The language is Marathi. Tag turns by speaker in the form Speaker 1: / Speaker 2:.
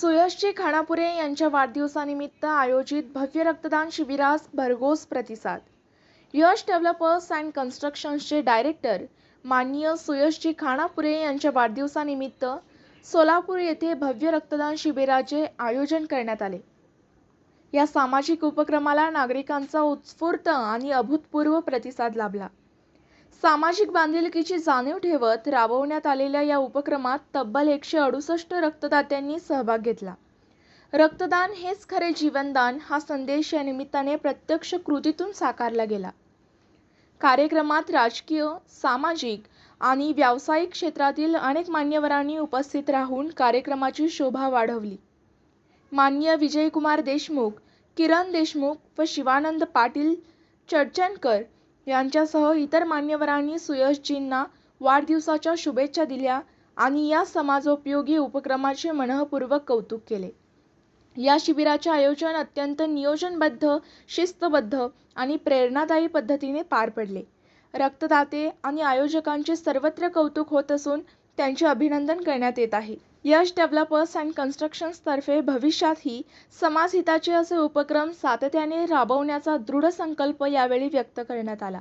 Speaker 1: सुयशजी खानापुरे यांच्या वाढदिवसानिमित्त आयोजित भव्य रक्तदान शिबिरास भरघोस प्रतिसाद. यश डेव्हलपर्स अँड कन्स्ट्रक्शन्सचे डायरेक्टर माननीय सुयशजी खानापुरे यांच्या वाढदिवसानिमित्त सोलापूर येथे भव्य रक्तदान शिबिराचे आयोजन करण्यात आले. या सामाजिक उपक्रमाला नागरिकांचा उत्स्फूर्त आणि अभूतपूर्व प्रतिसाद लाभला. सामाजिक बांधिलकीची जाणीव ठेवत राबवण्यात आलेल्या या उपक्रमात तब्बल एकशे अडुसष्ट रक्तदात्यांनी सहभाग घेतला. रक्तदान हेच खरे जीवनदान हा संदेश या निमित्ताने प्रत्यक्ष कृतीतून साकारला गेला. कार्यक्रमात राजकीय सामाजिक आणि व्यावसायिक क्षेत्रातील अनेक मान्यवरांनी उपस्थित राहून कार्यक्रमाची शोभा वाढवली. मान्य विजयकुमार देशमुख किरण देशमुख व शिवानंद पाटील चडचणकर यांच्यासह इतर मान्यवरांनी सुयशजींना वाढदिवसाच्या शुभेच्छा दिल्या आणि या समाजोपयोगी उपक्रमाचे मनःपूर्वक कौतुक केले. या शिबिराचे आयोजन अत्यंत नियोजनबद्ध शिस्तबद्ध आणि प्रेरणादायी पद्धतीने पार पडले. रक्तदाते आणि आयोजकांचे सर्वत्र कौतुक होत असून त्यांचे अभिनंदन करण्यात येत आहे. यश डेव्हलपर्स अँड कन्स्ट्रक्शन्सतर्फे भविष्यातही समाजहिताचे असे उपक्रम सातत्याने राबवण्याचा दृढ संकल्प यावेळी व्यक्त करण्यात आला.